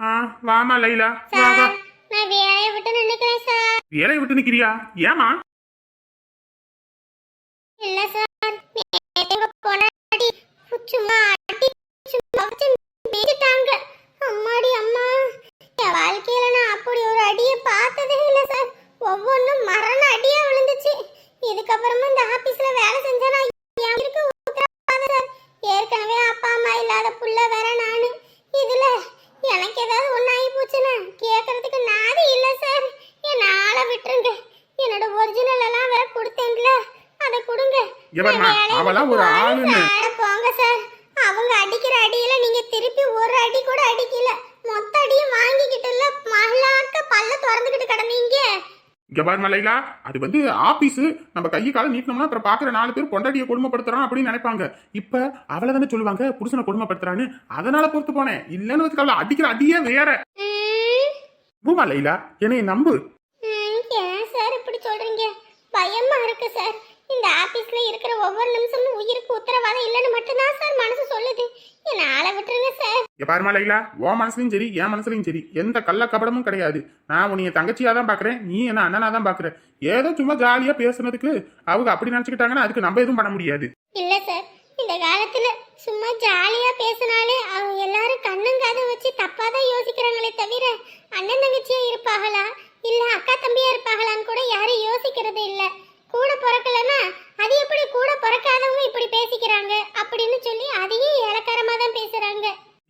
ஆ வாமா லைலா. வா வா சார் நான் வேலையை விட்டு நினைக்கிறேன் சார். வேலையை விட்டு நிக்கிறியா? ஏமா இல்ல சார் எங்க பொண்டாட்டி சும்மா அடி சும்மா வச்சு மிதிச்சிட்டாங்க அம்மாடி அம்மா. என் வாழ்க்கையில நான் அப்படி ஒரு அடியை பார்த்ததே இல்ல சார். ஒவ்வொன்றும் மரண அடியா விழுந்துச்சு. இதுக்கப்புறமா இந்த ஆபீஸ்ல வேலை செஞ்சா நான் ஏற்கனவே அப்பா அம்மா இல்லாத புள்ள வேற நானு. இதுல எனக்கு ஏதாவது ஆகி போச்சுன்னா கேட்கறதுக்கு நாதி இல்ல சார். என் ஆளை விட்டுருங்க. என்னோட ஒரிஜினல் எல்லாம் வேற கொடுத்தேன்ல. அதை கொடுங்க. ஒரு ஆளுன்னு. அட போங்க சார். அவங்க அடிக்கிற அடியில நீங்க திருப்பி ஒரு அடி கூட லைலா. அது வந்து ஆபீஸ் நம்ம கையை காலை நீட்டினோம்னா அப்புறம் பாக்குற நாலு பேர் பொண்டாட்டியை கொடுமைப்படுத்துறான் அப்படின்னு நினைப்பாங்க. இப்ப அவளை தானே சொல்லுவாங்க புருஷனை கொடுமைப்படுத்துறான்னு. அதனால பொறுத்து போனேன். இல்லன்னு வச்சுக்கல அடிக்கிற அடியே வேற. பூமா லைலா என்னைய நம்பு. ஏன் சார் இப்படி சொல்றீங்க? பயமா இருக்கு சார். இந்த ஆபீஸ்ல இருக்கிற ஒவ்வொரு நிமிஷமும் உயிருக்கு உத்தரவாதம் இல்லைன்னு மட்டும்தான் சார் மனசு சொல்லுது. என்ன ஆளை விட்டுருங்க இங்க பாருமா லைலா. ஓ மனசுலயும் சரி என் மனசுலயும் சரி. எந்த கள்ள கபடமும் கிடையாது. நான் உன்னைய தங்கச்சியா தான் பாக்குறேன் நீ என்ன அண்ணனா தான் பாக்குற. ஏதோ சும்மா ஜாலியா பேசுனதுக்கு அவங்க அப்படி நினைச்சுக்கிட்டாங்கன்னா அதுக்கு நம்ம எதுவும் பண்ண முடியாது. இல்ல சார் இந்த காலத்துல சும்மா ஜாலியா பேசினாலே அவங்க எல்லாரும் கண்ணும் காதும் வச்சு தப்பா தான் யோசிக்கிறாங்களே தவிர அண்ணன் தங்கச்சியா இருப்பாங்களா? இல்ல அக்கா தம்பியா இருப்பாங்களான்னு கூட யாரும் யோசிக்கிறது இல்ல. கூட பிறக்கலன்னா அது எப்படி கூட பிறக்காதவங்க இப்படி பேசிக்கிறாங்க அப்படின்னு சொல்லி அதையும்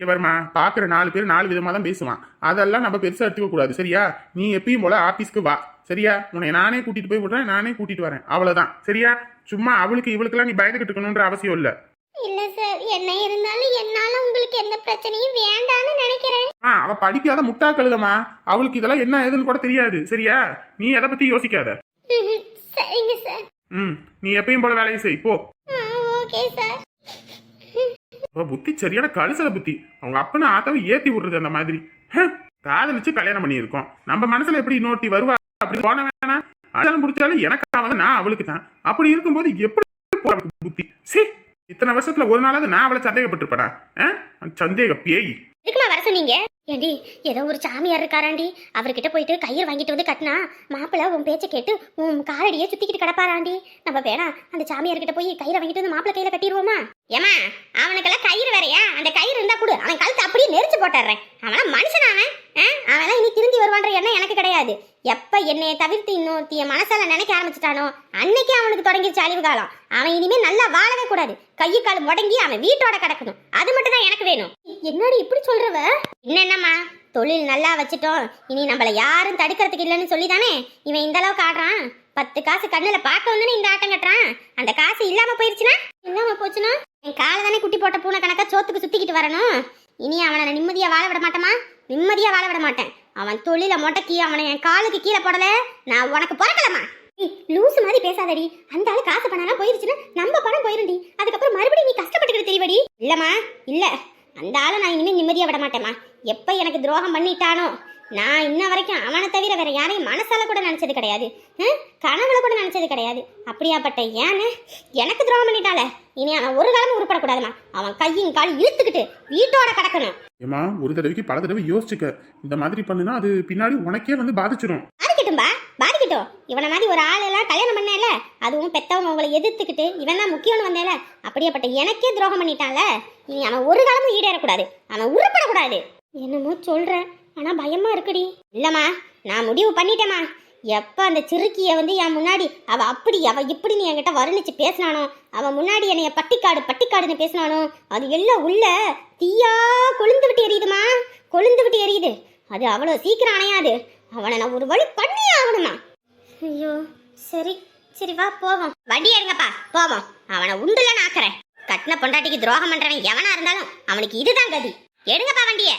இவர்மா பாக்குற நாலு பேர் நாலு விதமா தான் பேசுவான். அதெல்லாம் நம்ம பெருசா எடுத்துக்க கூடாது சரியா? நீ எப்பயும் போல ஆபீஸ்க்கு வா சரியா? உன்னை நானே கூட்டிட்டு போய் விடுறேன் நானே கூட்டிட்டு வரேன் அவ்வளவுதான் சரியா? சும்மா அவளுக்கு இவளுக்கெல்லாம் நீ பயந்துகிட்டு இருக்கணும்ன்ற அவசியம் இல்ல. இல்ல சார் என்ன இருந்தாலும் என்னால உங்களுக்கு எந்த பிரச்சனையும் வேண்டாம்னு நினைக்கிறேன். ஆ அவ படிக்காத முட்டா கழுதமா அவளுக்கு இதெல்லாம் என்ன ஏதுன்னு கூட தெரியாது சரியா? நீ எதை பத்தி யோசிக்காத. சரிங்க சார். ம் நீ எப்பயும் போல வேலையை செய் போ. Okay sir. புத்தி சரியான கழுசல புத்தி. அவங்க அப்பனை ஆத்தாவை ஏத்தி விடுறது அந்த மாதிரி. ஹம், காதலிச்சு கல்யாணம் பண்ணியிருக்கோம். நம்ம மனசுல எப்படி இன்னொருத்தி வருவா? அப்படி போன வேணா. அதெல்லாம் முடிச்சாலும் எனக்கு அவன் நான் அவளுக்கு தான் அப்படி இருக்கும்போது எப்படி புத்தி? சி இத்தனை வருஷத்துல ஒரு நாளாவது நான் அவளை சந்தேகப்பட்டிருப்பேனா? சந்தேக பேய். வர சொன்னீங்க? ஏண்டி ஏதோ ஒரு சாமியார் இருக்காராண்டி. அவர்கிட்ட போயிட்டு கயிறு வாங்கிட்டு வந்து கட்டினா மாப்பிள்ளை உன் பேச்சை கேட்டு உன் காலடியே சுத்திக்கிட்டு கிடப்பாராண்டி. நம்ம வேணா அந்த சாமியார்கிட்ட போய் கயிறை வாங்கிட்டு வந்து மாப்பிள்ளை கையில கட்டிடுவோமா? ஏமா அவனுக்கெல்லாம் கயிறு வேறையா? அந்த கயிறு இருந்தா கொடு. அவன் கழுத்தை அப்படியே நெரிச்சு போட்டுறேன் அவனா மனுஷன் அவன் ஆ? இனி திருந்தி வருவான்ற எண்ணம் எனக்கு கிடையாது. எப்ப என்னைய தவிர்த்து இன்னொருத்திய மனசால நினைக்க ஆரம்பிச்சிட்டானோ அன்னைக்கே அவனுக்கு தொடங்கிருச்சு அழிவு காலம். அவன் இனிமே நல்லா வாழவே கூடாது. கையை கால் முடங்கி அவன் வீட்டோட கிடக்கணும். அது மட்டும் தான் எனக்கு வேணும். என்னடி இப்படி சொல்றவ? என்னென்னம்மா? தொழில் நல்லா வச்சுட்டோம். இனி நம்மள யாரும் தடுக்கிறதுக்கு இல்லைன்னு சொல்லி தானே இவன் இந்த அளவுக்கு ஆடுறான். பத்து காசு கண்ணுல பார்க்க வந்து இந்த ஆட்டம் கட்டுறான். அந்த காசு இல்லாம போயிருச்சுன்னா? இல்லாம போச்சுன்னா? என் காலை தானே குட்டி போட்ட பூனை கணக்கா சோத்துக்கு சுத்திக்கிட்டு வரணும். இனி அவனை நிம்மதியா வாழ விட மாட்டேமா நிம்மதியா வாழ விட மாட்டேன். அவன் தொழில மொட்டக்கி அவனை என் காலுக்கு கீழே போடல. நான் உனக்கு பிறக்கலமா லூசு மாதிரி பேசாதடி. அந்த ஆளு காசு பண்ணலாம் போயிருச்சுன்னா நம்ம பணம் போயிருந்தி அதுக்கப்புறம் மறுபடியும் நீ கஷ்டப்பட்டுக்கிட்டு தெரியவடி. இல்லம்மா இல்ல. அந்த ஆளை நான் இனிமேல் நிம்மதியா விட மாட்டேம்மா. எப்ப எனக்கு துரோகம் பண்ணிட்டானோ? நான் இன்ன வரைக்கும் அவனை தவிர வேற யாரையும் மனசால கூட நினைச்சது கிடையாது? கனவுல கூட நினைச்சது கிடையாது. அப்படியாப்பட்ட ஏன்னு எனக்கு துரோகம் பண்ணிட்டால இனி அவன் ஒரு காலமும் உருப்படக்கூடாதுமா. அவன் கையும் காலும் இழுத்துக்கிட்டு வீட்டோட கிடக்கணும். ஏமா ஒரு தடவைக்கு பல தடவை யோசிச்சுக்க. இந்த மாதிரி பண்ணுனா அது பின்னாடி உனக்கே வந்து பாதிச்சிடும் பாதிக்கட்டும்பா. பாதிக்கட்டும். இவனை மாதிரி ஒரு ஆள் எல்லாம் கல்யாணம் பண்ணேல அதுவும் பெத்தவங்க உங்களை எதிர்த்துக்கிட்டு இவன் தான் முக்கியம்னு வந்தேல. அப்படியாப்பட்ட எனக்கே துரோகம் பண்ணிட்டான்ல இனி அவன் ஒரு காலமும் ஈடேறக்கூடாது. அவன் உருப்படக்கூடாது. என்னமோ சொல்றேன் ஆனால் பயமா இருக்குடி. இல்லம்மா நான் முடிவு பண்ணிட்டேம்மா. எப்போ அந்த சிறுக்கிய வந்து என் முன்னாடி அவ அப்படி அவ இப்படின்னு என்கிட்ட வர்ணிச்சு பேசினானோ அவன் முன்னாடி என்னைய பட்டிக்காடு பட்டிக்காடுன்னு பேசினானோ அது எல்லாம் உள்ள தீயா கொழுந்து விட்டு எரியுதுமா கொழுந்து விட்டு எரியுது. அது அவ்வளோ சீக்கிரம் அணையாது. அவனை நான் ஒரு வழி பண்ணியே ஆகணுமா ஐயோ சரி சரி வா போவோம். வண்டி எடுங்கப்பா போவோம். அவனை உண்டுல நாக்குறேன் கட்டின பொண்டாட்டிக்கு துரோகம் பண்றவன் எவனா இருந்தாலும் அவனுக்கு இதுதான் கதி. எடுங்கப்பா வண்டியை.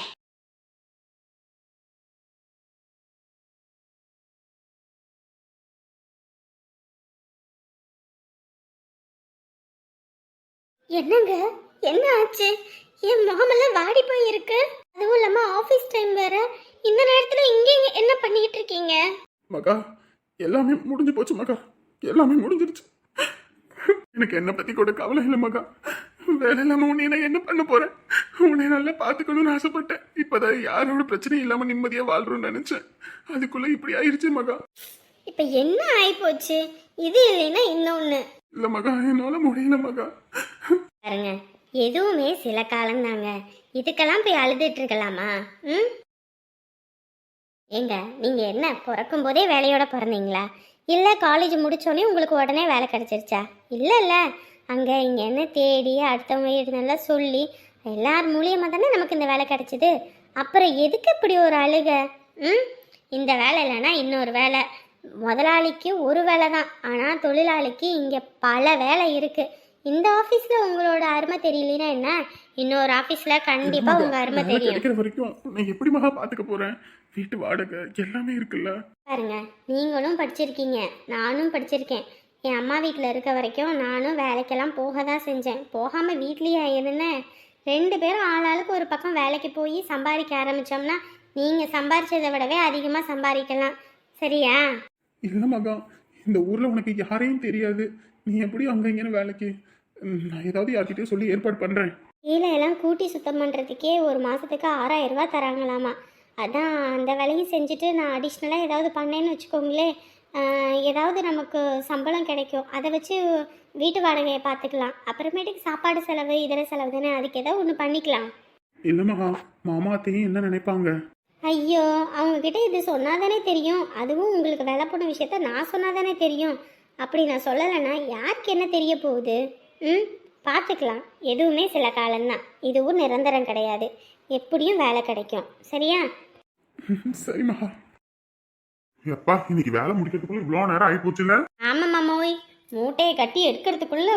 என்னங்க? என்ன ஆச்சு? என் முகமெல்லாம் வாடி போய் இருக்கு அதுவும் இல்லாம ஆபீஸ் டைம் வேற. இந்த நேரத்துல இங்க என்ன பண்ணிட்டு இருக்கீங்க? மகா எல்லாமே முடிஞ்சு போச்சு மகா. எல்லாமே முடிஞ்சிருச்சு. எனக்கு என்ன பத்தி கூட கவலை இல்லை மகா. வேலை இல்லாம உன்னை நான் என்ன பண்ண போறேன்? உன்னை நல்லா பாத்துக்கணும்னு ஆசைப்பட்டேன். இப்பதான் யாரோட பிரச்சனையும் இல்லாம நிம்மதியா வாழ்றோம்னு நினைச்சேன். அதுக்குள்ள இப்படி ஆயிருச்சு மகா. இப்போ என்ன ஆயிப்போச்சு? இது இல்லைன்னா இன்னொன்று இல்ல மகா என்னால முடியல மகா. பாருங்க. எதுவுமே சில காலம் தாங்க. இதுக்கெல்லாம் போய் அழுதுட்டு இருக்கலாமா? ம்? ஏங்க நீங்க என்ன பிறக்கும் போதே வேலையோட பிறந்தீங்களா? இல்ல காலேஜ் முடிச்சோடனே உங்களுக்கு உடனே வேலை கிடைச்சிருச்சா? இல்ல இல்ல. அங்க இங்க என்ன தேடி அடுத்தவங்க இருந்தெல்லாம் சொல்லி எல்லார் மூலியமா தானே நமக்கு இந்த வேலை கிடைச்சிது? அப்புறம் எதுக்கு இப்படி ஒரு அழுக? ம்? இந்த வேலை இல்லைன்னா இன்னொரு வேலை. முதலாளிக்கு ஒரு வேலை தான் ஆனால் தொழிலாளிக்கு இங்கே பல வேலை இருக்குது இந்த ஆஃபீஸில் உங்களோட அருமை தெரியலனா என்ன? இன்னொரு ஆஃபீஸில் கண்டிப்பாக உங்கள் அருமை தெரியும். கிடைக்கிற வரைக்கும் நான் எப்படி மகா பாத்துக்க போறேன்? வீட்டு வாடகை எல்லாமே இருக்குல்ல? பாருங்க நீங்களும் படிச்சிருக்கீங்க நானும் படிச்சிருக்கேன். என் அம்மா வீட்டில் இருக்க வரைக்கும் நானும் வேலைக்கெல்லாம் போக தான் செஞ்சேன். போகாமல் வீட்லேயே இருந்தேன் ரெண்டு பேரும் ஆளாளுக்கு ஒரு பக்கம் வேலைக்கு போய் சம்பாதிக்க ஆரம்பித்தோம்னா நீங்கள் சம்பாரிச்சதை விடவே அதிகமாக சம்பாதிக்கலாம். சரியா? இல்ல மகா இந்த ஊர்ல உனக்கு யாரையும் தெரியாது. நீ எப்படி அங்க இங்கன்னு வேலைக்கு நான் ஏதாவது யார்கிட்டயும் சொல்லி ஏற்பாடு பண்றேன். கீழே எல்லாம் கூட்டி சுத்தம் பண்ணுறதுக்கே ஒரு மாதத்துக்கு ஆறாயிரம் ரூபாய் தராங்களாமா. அதான் அந்த வேலையும் செஞ்சுட்டு நான் அடிஷ்னலாக ஏதாவது பண்ணேன்னு வச்சுக்கோங்களேன். ஏதாவது நமக்கு சம்பளம் கிடைக்கும். அதை வச்சு வீட்டு வாடகையை பார்த்துக்கலாம். அப்புறமேட்டுக்கு சாப்பாடு செலவு இதர செலவு தானே. அதுக்கு ஏதாவது ஒன்று பண்ணிக்கலாம். இல்ல மகா? மாமா அத்தையும் என்ன நினைப்பாங்க? ஐயோ அவங்கக்கிட்ட இது சொன்னாதானே தெரியும். அதுவும் உங்களுக்கு வேலை போன விஷயத்த நான் சொன்னாதானே தெரியும். அப்படி நான் சொல்லலைன்னா யாருக்கு என்ன தெரிய போகுது? ம் பார்த்துக்கலாம். எதுவுமே சில காலம்தான். இதுவும் நிரந்தரம் கிடையாது. எப்படியும் வேலை கிடைக்கும். சரியா? சரி மகா எப்பா இன்னைக்கு வேலை முடிக்கிறதுக்குள்ள இவ்வளோ நேரம் ஆகி போச்சுல ஆமாம் மாமாவோய் மூட்டையை கட்டி எடுக்கிறதுக்குள்ள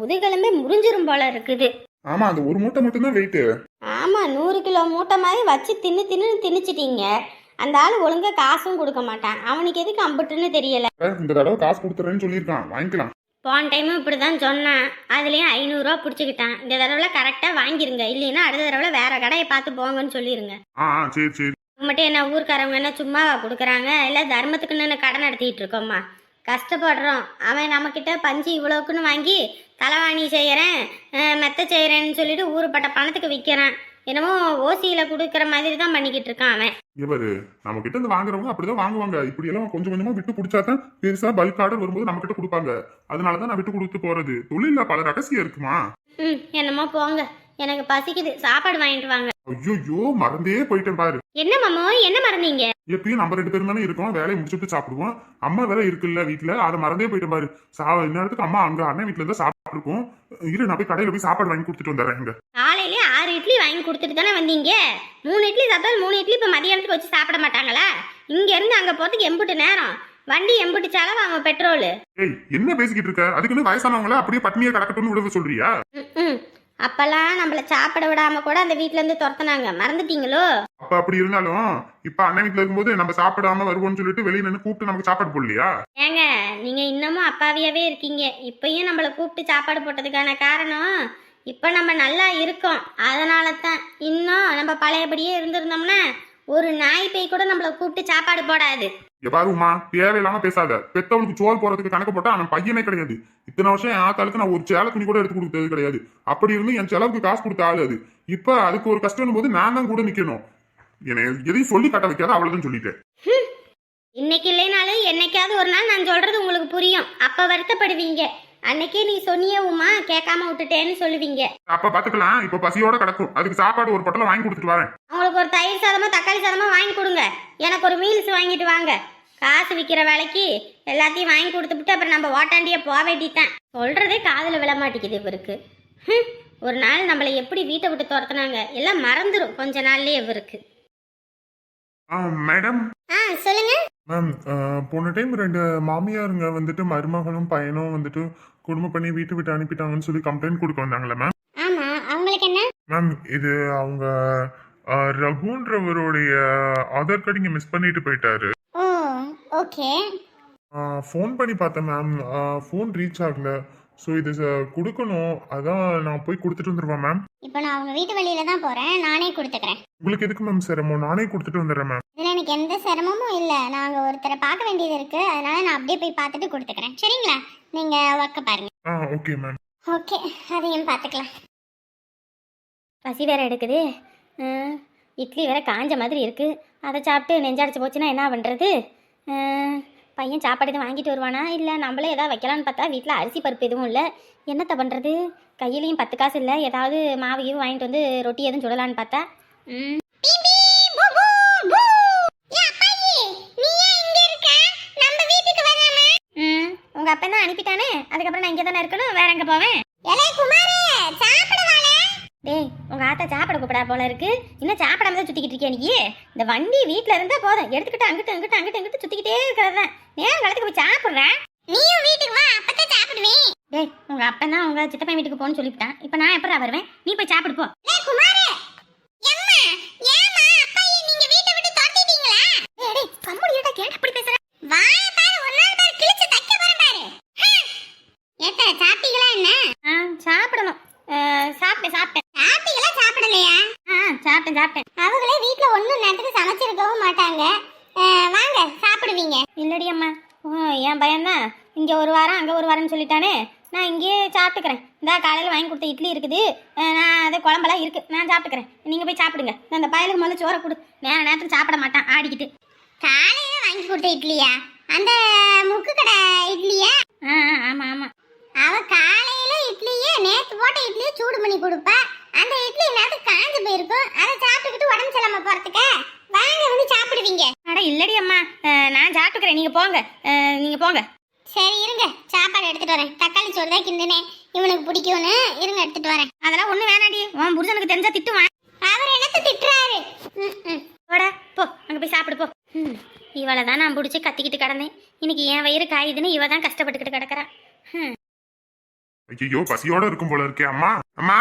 முதுகெலும்பே முறிஞ்சிரும் போல இருக்குது. ஆமா அந்த ஒரு மூட்டை மட்டும்தான் வெயிட்டு ஆமாம் நூறு கிலோ மூட்டை மாதிரி வச்சு தின்னு தின்னு திணிச்சிட்டீங்க அந்த ஆள் ஒழுங்கா காசும் கொடுக்க மாட்டான். அவனுக்கு எதுக்கு அம்புட்டுன்னு தெரியல. இந்த தடவை காசு கொடுத்துறேன்னு சொல்லியிருக்கான். வாங்கிக்கலாம். போன டைமும் இப்படி தான் சொன்னான். அதுலேயும் ஐநூறுரூவா பிடிச்சிக்கிட்டான். இந்த தடவை கரெக்டாக வாங்கிருங்க. இல்லைன்னா அடுத்த தடவை வேற கடையை பார்த்து போங்கன்னு சொல்லிடுங்க ஆ சரி சரி. மட்டும் என்ன ஊர்க்காரவங்க என்ன சும்மா கொடுக்குறாங்க? இல்லை தர்மத்துக்குன்னு கடன் நடத்திட்டு இருக்கோம்மா கஷ்டப்படுறோம். அவன் நம்மக்கிட்ட பஞ்சு இவ்வளோக்குன்னு வாங்கி தலைவாணி செய்கிறேன் மெத்த செய்கிறேன்னு சொல்லிட்டு ஊருப்பட்ட பணத்துக்கு விற்கிறான் என்னமோ ஓசியில் கொடுக்குற மாதிரி தான் பண்ணிக்கிட்டு இருக்கான் அவன். இவரு நம்ம கிட்ட இருந்து வாங்குறவங்க அப்படிதான் வாங்குவாங்க. இப்படி எல்லாம் கொஞ்சம் கொஞ்சமா விட்டு பிடிச்சா தான் பெருசா பல்க் ஆர்டர் வரும்போது நம்ம கிட்ட கொடுப்பாங்க. அதனாலதான் நான் விட்டு கொடுத்து போறது. தொழில பல ரகசியம் இருக்குமா? ம் என்னமோ போங்க. எனக்கு பசிக்குது. சாப்பாடு வாங்கிட்டு வாங்க. ஐயோ மறந்தே போயிட்டேன் பாரு. என்ன மாமோ? என்ன மறந்தீங்க? எப்பயும் நம்ம ரெண்டு பேரும் தானே இருக்கோம். வேலையை முடிச்சுட்டு சாப்பிடுவோம். அம்மா வேற இருக்குல்ல வீட்டுல அதை மறந்தே போயிட்டேன் பாரு. சா இந்நேரத்துக்கு அம்மா அங்க அண்ணன் வீட்டுல இருந்தா சாப்பிட்டுருக்கோம். இரு நான் போய் கடையில போய் சாப்பாடு வாங்கி கொடுத்துட்டு வந்துடுறேன் இங்க. காலையிலே ஆறு இட்லி வாங்கி கொடுத்துட்டு தானே வந்தீங்க? மூணு இட்லி சாப்பிட்டாலும் மூணு இட்லி இப்போ மதியானத்துக்கு வச்சு சாப்பிட மாட்டாங்களா? இங்க இருந்து அங்க போறதுக்கு எம்புட்டு நேரம். வண்டி எம்புட்டு செலவு அவங்க பெட்ரோல். ஏய் என்ன பேசிக்கிட்டு இருக்க? அதுக்குன்னு வயசானவங்கள அப்படியே பட்னியை கடக்கட்டும்னு விட சொல்றியா? அப்பெல்லாம் நம்மள சாப்பிட விடாம கூட அந்த வீட்ல இருந்து துரத்துனாங்க. மறந்துட்டீங்களோ? அப்ப அப்படி இருந்தாலும் இப்ப அண்ணன் வீட்டுல இருக்கும்போது நம்ம சாப்பிடாம வருவோம்னு சொல்லிட்டு வெளியே நின்று கூப்பிட்டு நமக்கு சாப்பாடு போடலையா? ஏங்க நீங்க இன்னமும் அப்பாவியாவே இருக்கீங்க. இப்பயும் நம்மள கூப்பிட்டு சாப்பாடு போட்டதுக்கான காரணம் இப்ப நம்ம நல்லா இருக்கோம். அதனால தான் இன்னும் நம்ம பழையபடியே இருந்திருந்தோம்னா ஒரு நாய் பேய் கூட நம்மள கூப்பிட்டு சாப்பாடு போடாது. இங்க பாருமா தேவையில்லாம பேசாத. பெத்தவளுக்கு சோறு போறதுக்கு கணக்கு போட்டா அவன் பையனே கிடையாது. இத்தனை வருஷம் என் ஆத்தாளுக்கு நான் ஒரு சேலை துணி கூட எடுத்து கொடுத்தது கிடையாது. அப்படி இருந்து என் செலவுக்கு காசு கொடுத்த ஆளு அது. இப்ப அதுக்கு ஒரு கஷ்டம் போது நான் தான் கூட நிக்கணும். என்னை எதையும் சொல்லி கட்ட வைக்காத அவ்வளவுதான் சொல்லிட்டேன். இன்னைக்கு இல்லைனாலும் என்னைக்காவது ஒரு நாள் நான் சொல்றது உங்களுக்கு புரியும். அப்ப வருத்தப்படுவீங்க. அன்னைக்கே நீ சொன்னியே உமா கேட்காம விட்டுட்டேன்னு சொல்லுவீங்க. அப்ப பாத்துக்கலாம். இப்ப பசியோட கிடக்கும். அதுக்கு சாப்பாடு ஒரு பொட்டலம் வாங்கி கொடுத்துட்டு வரேன். அவங்களுக்கு ஒரு தயிர் சாதமா தக்காளி சாதமா வாங்கி கொடுங்க. எனக்கு ஒரு மீல்ஸ் வாங்கிட்டு வாங்க. காசு விற்கிற வேலைக்கு எல்லாத்தையும் வாங்கி கொடுத்துட்டு அப்புறம் நம்ம ஓட்டாண்டியே போக வேண்டியதான் சொல்றதே காதுல விழ மாட்டேங்குது இவருக்கு. ஒரு நாள் நம்மளை எப்படி வீட்டை விட்டு துரத்துனாங்க? எல்லாம் மறந்துடும் கொஞ்ச நாள்லயே இவருக்கு. மேடம். ஆ சொல்லுங்க. மேம் போன டைம் ரெண்டு மாமியாருங்க வந்துட்டு மருமகளும் பையனும் வந்துட்டு குடும்பம் பண்ணி வீட்டு விட்டு அனுப்பிட்டாங்கன்னு சொல்லி கம்ப்ளைண்ட் கொடுக்க வந்தாங்களே மேம். ஆமா அவங்களுக்கு என்ன? மேம் இது அவங்க ரகுன்றவருடைய ஆதார் கார்டு இங்கே மிஸ் பண்ணிட்டு போயிட்டாரு. ஓ ஓகே ஃபோன் பண்ணி பார்த்தேன் மேம் ஃபோன் ரீச் ஆகல. ஸோ இது கொடுக்கணும். அதான் நான் போய் கொடுத்துட்டு வந்துடுவேன் மேம் இப்போ நான் அவங்க வீட்டு வழியில தான் போறேன். நானே கொடுத்துக்கிறேன். உங்களுக்கு எதுக்கு மேம் சிரமம்? நானே கொடுத்துட்டு வந்துடுறேன் மேம் இதில் எனக்கு எந்த சிரமமும் இல்லை. நாங்கள் ஒருத்தரை பார்க்க வேண்டியது இருக்கு. அதனால நான் அப்படியே போய் பார்த்துட்டு கொடுத்துக்கிறேன். சரிங்களா? நீங்கள் ஒர்க்கை பாருங்க. ஆ ஓகே மேம் ஓகே அதையும் பார்த்துக்கலாம். பசி வேற எடுக்குது. இட்லி வேற காஞ்ச மாதிரி இருக்கு. அதை சாப்பிட்டு நெஞ்சடிச்சு போச்சுன்னா என்ன பண்ணுறது பையன் சாப்பாடு எதுவும் வாங்கிட்டு வருவானா? இல்லை நம்மளே ஏதாவது வைக்கலான்னு பார்த்தா வீட்டில் அரிசி பருப்பு எதுவும் இல்லை. என்னத்த பண்ணுறது கையிலையும் பத்து காசு இல்லை. ஏதாவது மாவு கீவு வாங்கிட்டு வந்து ரொட்டி எதுவும் சுடலான்னு பார்த்தா உங்க அப்பா தான் அனுப்பிட்டானே? அதுக்கப்புறம் நான் இங்கே தானே இருக்கணும்? வேற எங்க போவேன்? டேய் உங்க ஆத்தா சாப்பிட கூப்பிடா போல இருக்கு. இன்னும் சாப்பிடாம தான் சுத்திக்கிட்டு இருக்கியா நீ? இந்த வண்டி வீட்ல இருந்தா போதும். எடுத்துக்கிட்டு அங்கிட்டு அங்கிட்டு அங்கிட்டு அங்கிட்டு சுத்திக்கிட்டே இருக்கிறது? தான் நேரம் காலத்துக்கு போய் சாப்பிடுறேன் நீயும் வீட்டுக்கு வா அப்பதான் சாப்பிடுவேன். டேய் உங்க அப்பா தான் உங்க சித்தப்பா வீட்டுக்கு போன்னு சொல்லிவிட்டான். இப்போ நான் எப்படா வருவேன்? நீ போய் சாப்பிடு போ டேய் குமாரே எம்மா ஏமா அப்பா நீங்க வீட்டை விட்டு தொட்டிட்டீங்களா டேய் டேய் கம்முடி ஏடா கேட்ட அப்படி பேசுற வாய பாரு ஒரு நாள் பாரு கிழிச்சு தைக்க போறேன் பாரு ஏத்த சாப்பிட்டீங்களா என்ன ஆ சாப்பிடணும் சாப்பிட்டேன் சாப்பிட்டேன் சாப்பிட்டீங்களா சாப்பிடலையா ஆ சாப்பிட்டேன் சாப்பிட்டேன் அவங்களே வீட்ல ஒண்ணும் நேரத்துக்கு சமைச்சிருக்கவும் மாட்டாங்க வாங்க சாப்பிடுவீங்க இல்லடி அம்மா ஓ, என் பையன்தான் இங்க ஒரு வாரம் அங்க ஒரு வாரம்னு சொல்லிட்டானே நான் இங்கேயே சாப்பிட்டுக்கிறேன். இந்த காலையில் வாங்கி கொடுத்த இட்லி இருக்குது. நான் அது குழம்பெல்லாம் இருக்கு. நான் சாப்பிட்டுக்கிறேன். நீங்க போய் சாப்பிடுங்க. நான் அந்த பயலுக்கு முதல்ல சோறை கொடு நேர நேரத்தில் சாப்பிட மாட்டான். ஆடிக்கிட்டு. காலையில வாங்கி கொடுத்த இட்லியா? அந்த முக்கு கடை இட்லியா? ஆ ஆமா ஆமா. அவ காலையில இட்லியே நேத்து போட்ட இட்லியே சூடு பண்ணி கொடுப்பா. அந்த இட்லி நேரத்துக்கு காஞ்சு போயிருக்கும்? அதை சாப்பிட்டுக்கிட்டு உடம்பு சரியில்லாம போறதுக்கு? வாங்க வந்து சாப்பிடுவீங்க. அட இல்லடி அம்மா. நான் சாப்பிட்டுக்கிறேன். நீங்க போங்க. அஹ், நீங்க போங்க. சரி இருங்க. சாப்பாடு எடுத்துட்டு வரேன். தக்காளி சோறு தான் கிண்டுனேன் இவனுக்கு பிடிக்கும்னு இருங்க எடுத்துட்டு வரேன். அதெல்லாம் ஒண்ணு வேணாடி. உன் புருஷனுக்கு தெரிஞ்சா திட்டுவான் அவர் என்னத்த திட்டுறாரு? போடா போ. அங்க போய் சாப்பிடு போ. இவளை தான் நான் பிடிச்சி கத்திக்கிட்டு கிடந்தேன். இன்னைக்கு என் வயிறு காயுதுன்னு இவ தான் கஷ்டப்பட்டுக்கிட்டு கிடக்குறா. ஐயோ பசியோட இருக்கும் போல இருக்கே அம்மா. அம்மா.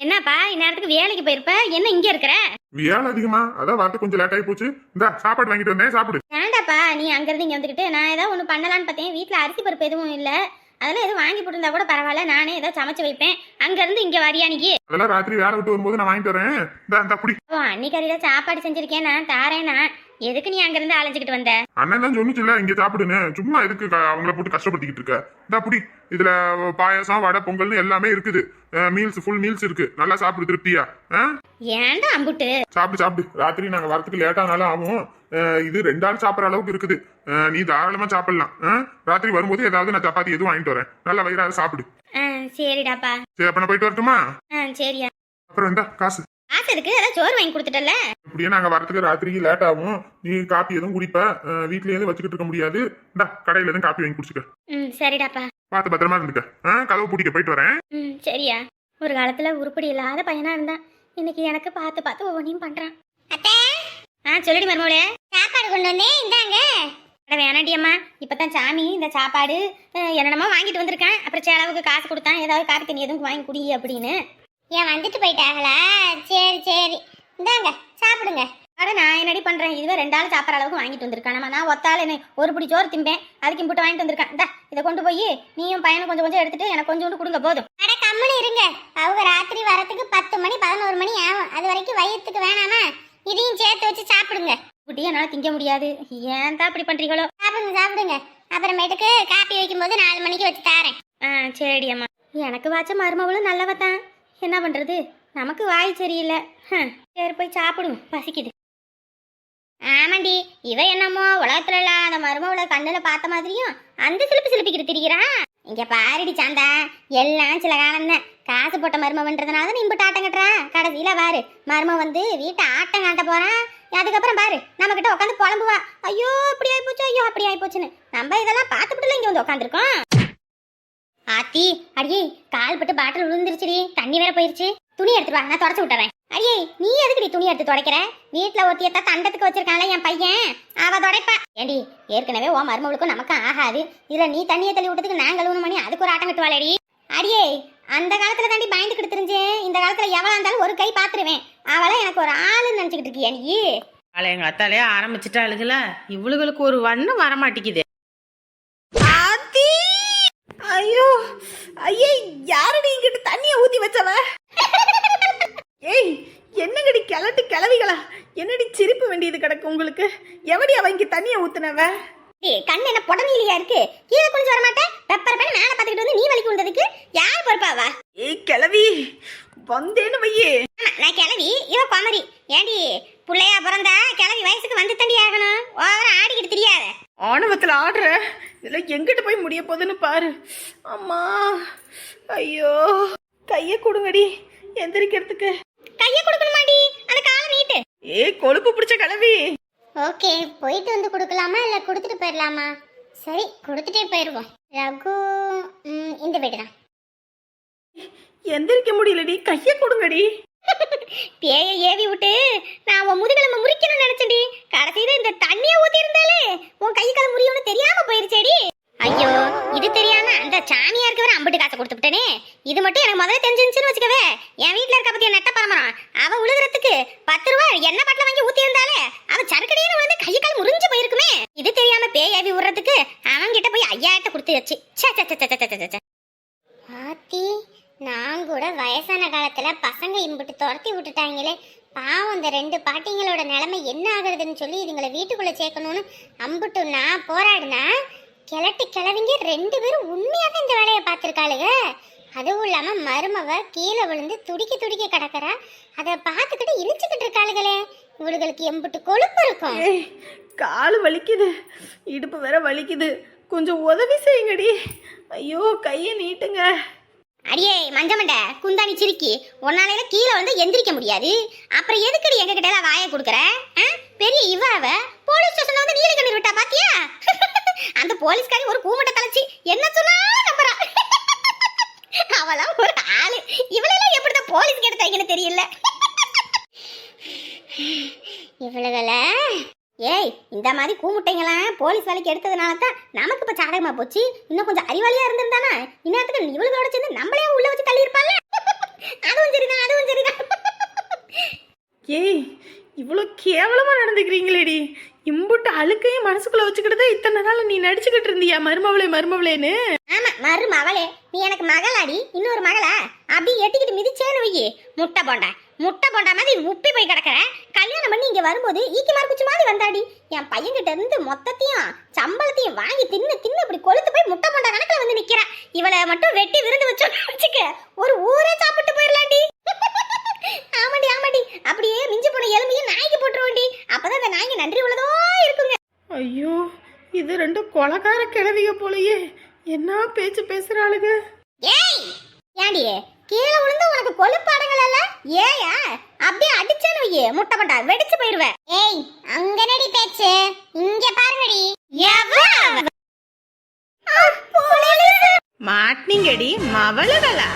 என்னப்பா இந்நேரத்துக்கு வேலைக்கு போயிருப்ப? என்ன இங்க இருக்கிற? வேலை அதிகமா? அதான் வரது கொஞ்சம் லேட் ஆகி போச்சு. இந்த சாப்பாடு வாங்கிட்டு வந்தேன் சாப்பிடு. ஏண்டாப்பா நீ அங்கிருந்து இங்க வந்துக்கிட்டு நான் ஏதாவது ஒன்று பண்ணலான்னு பார்த்தேன். வீட்டில் அரிசி பருப்பு எதுவும் இல்லை. அதெல்லாம் எதுவும் வாங்கி போட்டிருந்தா கூட பரவாயில்ல. நானே ஏதோ சமைச்சு வைப்பேன். அங்கிருந்து இங்க வரியா நீக்கு அதெல்லாம் ராத்திரி வேலை விட்டு வரும்போது நான் வாங்கிட்டு வரேன். அன்னிக்கறியில சாப்பாடு செஞ்சிருக்கேன் நான் தாரேனா எதுக்கு நீ அங்கிருந்து அலைஞ்சிக்கிட்டு வந்த? அண்ணன் தான் சொன்னுச்சுல்ல இங்க சாப்பிடுன்னு. சும்மா எதுக்கு க- அவங்கள போட்டு கஷ்டப்படுத்திக்கிட்டு இருக்க? இந்த புடி இதுல பாயாசம் வடை பொங்கல்னு எல்லாமே இருக்குது. மீல்ஸ் ஃபுல் மீல்ஸ் இருக்கு. நல்லா சாப்பிடு திருப்தியா? ஆ? ஏன்டா அம்புட்டு? சாப்பிடு சாப்பிடு. ராத்திரி நாங்க வரதுக்கு லேட் ஆனாலும் ஆகும். அஹ் இது ரெண்டு ஆள் சாப்பிட்ற அளவுக்கு இருக்குது. அஹ் நீ தாராளமா சாப்பிடலாம். அஹ் ராத்திரி வரும்போது ஏதாவது நான் சப்பாத்தி எதுவும் வாங்கிட்டு வரேன். நல்லா வயிறாக சாப்பிடு. ஆ சரிடாப்பா. சரி அப்ப நான் போயிட்டு வரட்டுமா? ஆ சரியா. அப்புறம் இந்த காசு. காசு எதுக்கு அதான் சோறு வாங்கி கொடுத்துட்டல இப்படியே நாங்க வரதுக்கு ராத்திரிக்கு லேட் ஆகும். நீ காப்பி எதுவும் குடிப்ப. அஹ் வீட்லயே எதுவும் வச்சுக்கிட்டு இருக்க முடியாது. இந்தா கடையில எதுவும் காப்பி வாங்கி குடிச்சுக்க. ம் சரிடாப்பா. பார்த்து பத்திரமா இருந்துக்க. கதவு பூட்டிக்க போயிட்டு வரேன். ம் சரியா. ஒரு காலத்துல உருப்படி இல்லாத பையனா இருந்தான் இன்னைக்கு எனக்கு பார்த்து பார்த்து ஒவ்வொன்றையும் பண்றான். அத்தை! ஆ சொல்லிடி மருமகளே. சாப்பாடு கொண்டு வந்தேன். இந்தாங்க. அட வேணாண்டி அம்மா. இப்பதான் சாமி இந்த சாப்பாடு என்னென்னமோ வாங்கிட்டு வந்திருக்கேன். அப்புறம் செலவுக்கு காசு கொடுத்தான். ஏதாவது காப்பி தண்ணி எதுவும் வாங்கி குடி அப்படின்னு. ஏன் வந்துட்டு போயிட்டாங்களா? சரி சரி. இந்தாங்க சாப்பிடுங்க. அட நான் என்னடி பண்றேன்? இதுவே ரெண்டு ஆள் சாப்பிட்ற அளவுக்கு வாங்கிட்டு வந்திருக்கான் நான் ஒத்தாள் என்ன ஒரு பிடி சோறு திம்பேன். அதுக்கு இம்புட்டு வாங்கிட்டு வந்திருக்கேன். இந்தா இதை கொண்டு போய் நீயும் பையனும் கொஞ்சம் கொஞ்சம் எடுத்துட்டு எனக்கு கொஞ்சோண்டு கொடுங்க போதும். அட கம்மனு இருங்க. அவங்க ராத்திரி வரத்துக்கு பத்து மணி பதினோரு மணி ஆகும். அது வரைக்கும் வயிற்றுக்கு வேணாமா? இதையும் சேர்த்து வச்சு சாப்பிடுங்க. குட்டி என்னால் திங்க முடியாது. ஏன் தான் இப்படி பண்றீங்களோ? சாப்பிடுங்க சாப்பிடுங்க. அப்புறமேட்டுக்கு காப்பி வைக்கும்போது நாலு மணிக்கு வச்சு தாரேன். ஆ சரி அம்மா. எனக்கு வாச்ச மருமகளும் நல்லவ தான். என்ன பண்ணுறது நமக்கு வாய் சரியில்லை. சரி போய் சாப்பிடுவோம். பசிக்குது. ஆமாண்டி இவ என்னமோ உலகத்துல அந்த மருமவளை கண்ணில் பார்த்த மாதிரியும் அந்த சிலிப்பு சிலுப்பிக்கிட்டு திரிகிறா. இங்க பாருடி சாந்தா எல்லாம் சில காலம் தான் காசு போட்ட மருமவன்றதுனால தான் இம்புட்டு ஆட்டம் கட்டுறா. கடைசியில பாரு மரும வந்து வீட்டை ஆட்டம் காட்ட போறான் அதுக்கப்புறம் பாரு நம்ம கிட்ட உட்காந்து புலம்புவா. ஐயோ இப்படி ஆயிப்போச்சு ஐயோ அப்படி ஆயிப்போச்சுன்னு. நம்ம இதெல்லாம் பார்த்துட்டு இங்க வந்து உட்காந்துருக்கோம். ஆத்தி அடியே கால் பட்டு பாட்டில் விழுந்துருச்சுடி தண்ணி வேற போயிருச்சு. துணி எடுத்துட்டு வா நான் தொடச்சு விட்டுறேன். அடியே நீ எதுக்குடி துணி எடுத்து துடைக்கிற? வீட்ல ஒருத்தியத்தான் தண்டத்துக்கு வச்சிருக்கான்ல என் பையன். அவ துடைப்பா. ஏடி ஏற்கனவே ஓ மருமகளுக்கும் நமக்கும் ஆகாது. இதுல நீ தண்ணியை தள்ளி விட்டதுக்கு நான் கழுவணும் மணி அதுக்கு ஒரு ஆட்டம் கட்டுவாளடி. அடியே அந்த காலத்துல தாண்டி பயந்துக்கிட்டு தெரிஞ்சேன் இந்த காலத்துல எவளா இருந்தாலும் ஒரு கை பாத்துருவேன். அவளை எனக்கு ஒரு ஆளுன்னு நினைச்சுக்கிட்டு இருக்கியா நீ. அவளை எங்க அத்தாலே ஆரம்பிச்சிட்டாளுங்கள இவளுகளுக்கு ஒரு வண்ணம் வரமாட்டேங்குது ஆத்தி ஐயோ ஐயே யாரடி இங்கிட்டு தண்ணிய ஊத்தி வச்சவ ஏய் என்னங்கடி கிளட்டு கிளவிகளா என்னடி சிரிப்பு வேண்டியது கிடக்கு உங்களுக்கு? எவடி அவ இங்க தண்ணிய ஊத்துனவ? கண்ணு என்ன புடனிலையா இருக்கு? கீழே குனிஞ்சு வர மாட்டேன். பெப்பர் பண்ணி மேல பாத்துக்கிட்டு வந்து நீ வலிக்கு வந்ததுக்கு யார் பொறுப்பாவா ஏய் கிளவி வந்தேன்னு வையே. நான் கிளவி இவ குமரி. ஏண்டி புள்ளையா பிறந்தா கிளவி வயசுக்கு வந்து தண்டி ஆகணும். ஓவரா ஆடிக்கிட்டு தெரியாத. ஆணவத்தில் ஆடுற. இதில் எங்கிட்ட போய் முடிய போகுதுன்னு பாரு. அம்மா ஐயோ கையை கொடுங்கடி. எந்திரிக்கிறதுக்கு. கைய நீட்டு ஏ கொழுப்பு பிடிச்ச கிளவி. ஓகே போயிட்டு வந்து கொடுக்கலாமா இல்ல கொடுத்துட்டு போயிடலாமா சரி கொடுத்துட்டே போயிருவோம். ரகு இந்த வீடு தான். எந்திரிக்க முடியலடி கையை கொடுங்கடி. பேய ஏவி விட்டு நான் உன் முதுகெலும்பு முறிக்கணும்னு நினைச்சேன்டி. கடைசியில இந்த தண்ணிய ஊத்தி இருந்தாலே உன் கை கால் முறியும்னு தெரியாம போயிருச்சேடி. ஐயோ இது தெரியாம அந்த சாமியாருக்கு வர அம்பிட்டு காசை கொடுத்துட்டேனே இது மட்டும் எனக்கு முதல்ல தெரிஞ்சிருந்துச்சுன்னு வச்சுக்கவே என் வீட்ல இருக்க பத்திய நெட்ட பரமரம் அவ உழுகுறதுக்கு பத்து ரூபா என்ன பாட்டில வாங்கி ஊத்தி இருந்தாலே அவ சரக்கடியில விழுந்து கை கால் முறிஞ்சு போயிருக்குமே. இது தெரியாம பேய் ஏவி விடுறதுக்கு அவன் கிட்ட போய் ஐயாயிரத்தை கொடுத்து வச்சு ஆத்தி நான் கூட வயசான காலத்துல பசங்க இம்புட்டு துரத்தி விட்டுட்டாங்களே. பாவம் இந்த ரெண்டு பாட்டிங்களோட நிலைமை என்ன ஆகுறதுன்னு சொல்லி இதுங்களை வீட்டுக்குள்ள சேர்க்கணும்னு அம்புட்டு நான் போராடினா கிளட்டி கிளவிங்க ரெண்டு பேரும் உண்மையாவே இந்த வேலையை பார்த்துருக்காளுங்க அதுவும் இல்லாம மருமவ கீழே விழுந்து துடிக்க துடிக்க கிடக்குறா. அதை பார்த்துக்கிட்டு இழிச்சுக்கிட்டு இருக்காளுகளே. இவளுகளுக்கு எம்புட்டு கொழுப்பு இருக்கும். கால் வலிக்குது. இடுப்பு வேற வலிக்குது. கொஞ்சம் உதவி செய்யுங்கடி. ஐயோ கையை நீட்டுங்க. அடியே மஞ்சமண்ட குந்தாணி சிரிக்கி. உன்னால கீழே வந்து எந்திரிக்க முடியாது. அப்புறம் எதுக்கடி எங்க கிட்ட வாயை கொடுக்குற? பெரிய இவ அவ. போலீஸ் ஸ்டேஷன்ல வந்து நீல கண்ணீர் விட்டா பாத்தியா? அந்த போலீஸ்காரி ஒரு கூமட்ட தலைச்சி என்ன சொன்னாலும் நம்புறா. அவளாம் ஒரு ஆளு. இவளெல்லாம் எப்படிதான் போலீஸ் எடுத்தாங்கன்னு தெரியல. இவ்வளவுல ஏய் இந்த மாதிரி கூமுட்டைங்களாம் போலீஸ் வேலைக்கு எடுத்ததுனால தான் நமக்கு இப்போ சாதகமாக போச்சு. இன்னும் கொஞ்சம் அறிவாளியா இருந்திருந்தானா? இந்நேரத்துக்கு இவளுகளோட சேர்ந்து நம்மளே உள்ள வச்சு தள்ளியிருப்பாள் அதுவும் சரிதான் அதுவும் சரிதான். ஏய் இவ்வளோ கேவலமா நடந்துக்கிறீங்களேடி. இம்புட்டு அழுக்கையும் மனசுக்குள்ள வச்சுக்கிட்டு தான் இத்தனை நாள் நீ நடிச்சுக்கிட்டு இருந்தியா மருமவளே மருமவளேன்னு? ஆமா மருமவளே. நீ எனக்கு மகளாடி இன்னொரு மகளா? அப்படி எட்டிக்கிட்டு மிதிச்சேன்னு வையே. முட்டை போண்டா. முட்டை போண்டா மாதிரி உப்பி போய் கிடக்குற. கல்யாணம் பண்ணி இங்க வரும்போது ஈக்கி மரக்குச்சி மாதிரி வந்தாடி. என் பையன்கிட்ட இருந்து மொத்தத்தையும் சம்பளத்தையும் வாங்கி தின்னு தின்னு இப்படி கொளுத்து போய் முட்டை போண்டா கணக்குல வந்து நிக்கிறேன் இவளை மட்டும் வெட்டி விருந்து வச்சோன்னு வச்சுக்க. ஒரு ஊரே சாப்பிட்டு போயிடலாண்டி ஆமாடி ஆமாடி அப்படியே மிஞ்சி போன எலும்பையும் நாய்க்கு போட்டுருவோண்டி அப்பதான் அந்த நாய்க்கு நன்றி உள்ளதோ இருக்குங்க ஐயோ இது ரெண்டு கொலகார கிழவிக போலயே என்ன பேச்சு பேசுறாளுங்க? ஏய் ஏண்டி? கீழே விழுந்து உனக்கு கொழுப்பாடங்கள் அல்ல ஏயா அப்படியே அடிச்சேன்னு வையே முட்டை பட்டா வெடிச்சு போயிருவேன் ஏய் அங்க நடி பேச்சு. இங்க பாருங்கடி. மாட்டினீங்கடி மவளுகளா